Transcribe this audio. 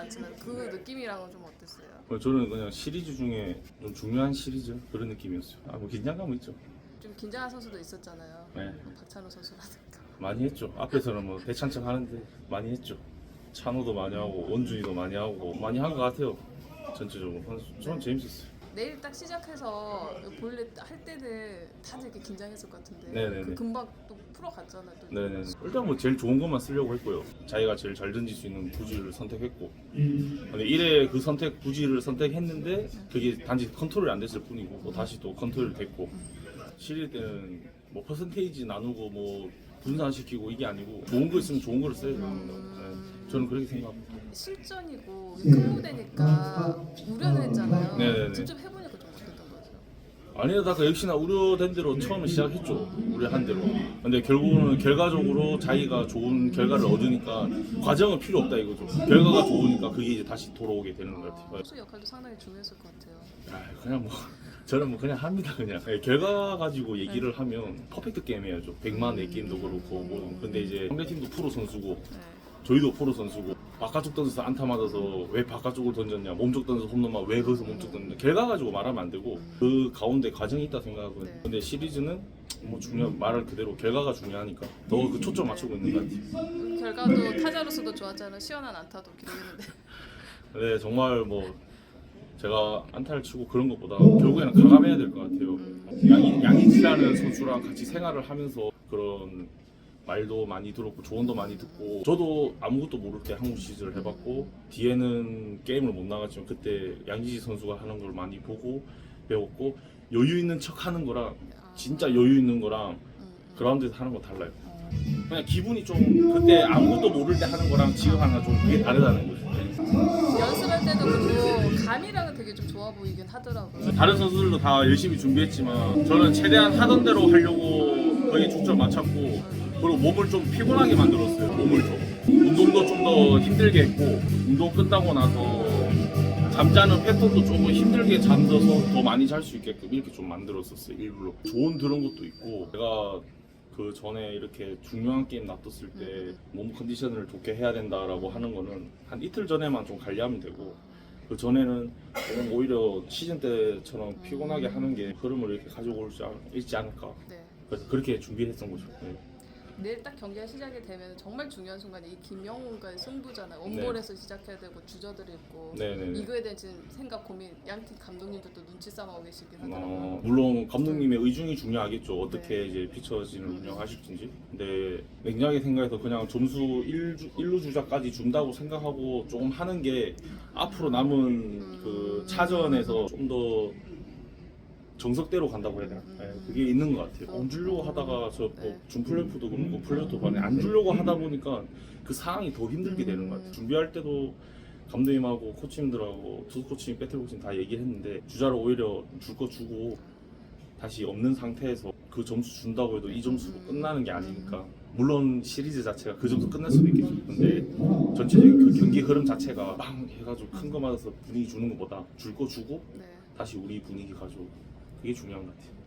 않지만 그 느낌이랑은 좀 어땠어요? 어, 저는 그냥 시리즈 중에 좀 중요한 시리즈 그런 느낌이었어요. 아, 뭐 긴장감은 있죠. 좀 긴장한 선수도 있었잖아요. 네. 뭐 박찬호 선수라든가. 많이 했죠. 앞에서는 뭐 대찬척 하는데 많이 했죠. 찬호도 많이 하고 원준이도 많이 하고 많이 한 것 같아요. 전체적으로 저는 재밌었어요. 내일 딱 시작해서 볼일 할 때는 다들 이렇게 긴장했을 것 같은데 네네네. 그 금방 또 풀어갔잖아요. 또. 네네. 일단 뭐 제일 좋은 것만 쓰려고 했고요. 자기가 제일 잘 던질 수 있는 구질을 선택했고. 근데 1회 그 선택 구질을 선택했는데 그게 단지 컨트롤이 안 됐을 뿐이고 뭐 다시 또 컨트롤 됐고 실일 때는 뭐 퍼센테이지 나누고 뭐 분산시키고 이게 아니고 좋은 거 있으면 좋은 거를 써야 되는 거예요. 네. 저는 그렇게 생각합니다. 실전이고 큰 무대니까 우려는 했잖아요. 네네네. 직접 해보니까 좀 어땠던 것 같아요? 아니다가 역시나 우려된 대로 처음에 시작했죠. 우려한 대로. 근데 결국은 결과적으로 자기가 좋은 결과를 얻으니까 과정은 필요 없다 이거죠. 결과가 좋으니까 그게 이제 다시 돌아오게 되는 것 같아요. 선수 역할도 상당히 중요했을 것 같아요. 아, 그냥 뭐 저는 뭐 그냥 합니다 그냥 네, 결과 가지고 얘기를 하면 퍼펙트 게임 해야죠 100만 내 게임도 그렇고 뭐 근데 이제 상대팀도 프로 선수고 네. 저희도 프로 선수고 바깥쪽 던져서 안타 맞아서 왜 바깥쪽으로 던졌냐 몸쪽 던져서 홈런만 왜 거기서 몸쪽 던졌냐 결과 가지고 말하면 안 되고 그 가운데 과정이 있다 생각하거든요 네. 근데 시리즈는 뭐 중요한 말을 그대로 결과가 중요하니까 더 그 초점 맞추고 있는 것 같아요 그 결과도 타자로서도 좋았잖아요. 시원한 안타도 기록했는데. 네 정말 뭐 제가 안타를 치고 그런 것보다 결국에는 가감해야 될 것 같아요. 양이, 양이지라는 선수랑 같이 생활을 하면서 그런 말도 많이 들었고 조언도 많이 듣고 저도 아무것도 모를 때 한국 시즌을 해봤고 뒤에는 게임을 못 나갔지만 그때 양지지 선수가 하는 걸 많이 보고 배웠고 여유 있는 척 하는 거랑 진짜 여유 있는 거랑 음, 그라운드에서 하는 거 달라요. 어. 그냥 기분이 좀 그때 아무것도 모를 때 하는 거랑 지금 하는 거랑 좀 그게 다르다는 거죠. 연습할 때도 그리고 감이랑은 되게 좀 좋아 보이긴 하더라고요. 다른 선수들도 다 열심히 준비했지만 저는 최대한 하던 대로 하려고 거기에 초점 맞췄고 그리고 몸을 좀 피곤하게 만들었어요. 몸을 좀 운동도 좀 더 힘들게 했고 운동 끝나고 나서 잠자는 패턴도 조금 힘들게 잠들어서 더 많이 잘 수 있게끔 이렇게 좀 만들었었어요. 일부러 좋은 들은 것도 있고 제가 그 전에 이렇게 중요한 게임 놔뒀을 때 몸 컨디션을 좋게 해야 된다라고 하는 거는 한 이틀 전에만 좀 관리하면 되고 그 전에는 오히려 시즌 때처럼 피곤하게 하는 게 흐름을 이렇게 가져올 수 있지 않을까. 네. 그래서 그렇게 준비했던 거죠. 네. 내일 딱 경기가 시작이 되면 정말 중요한 순간에 이 김영훈과의 승부잖아요. 원볼에서 시작해야 되고 주저들이 있고 네네네. 이거에 대한 지금 생각 고민 양팀 감독님들도 눈치 싸움하고 계시긴 하더라고요. 어, 물론 감독님의 의중이 중요하겠죠. 어떻게 네. 이제 피처진을 운영하실지. 근데 냉정하게 생각해서 그냥 점수 1주, 1루 주자까지 준다고 생각하고 조금 하는 게 앞으로 남은 그 차전에서 좀 더 정석대로 간다고 해야 되나? 네, 그게 있는 것 같아요. 안 주려고 하다가 저 네. 뭐 준플레이프도 그렇고 플레이도 반에 안 주려고 하다 보니까 그 상황이 더 힘들게 되는 것 같아요. 준비할 때도 감독님하고 코치님들하고 투수 코치님, 배틀 코치님 다 얘기를 했는데 주자를 오히려 줄 거 주고 다시 없는 상태에서 그 점수 준다고 해도 이 점수로 끝나는 게 아니니까 물론 시리즈 자체가 그 점수 끝날 수도 있겠죠. 근데 전체적인 그 경기 흐름 자체가 빵 해가지고 큰 거 맞아서 분위기 주는 것보다 줄 거 주고 네. 다시 우리 분위기 가지고 그게 중요한 것 같아요.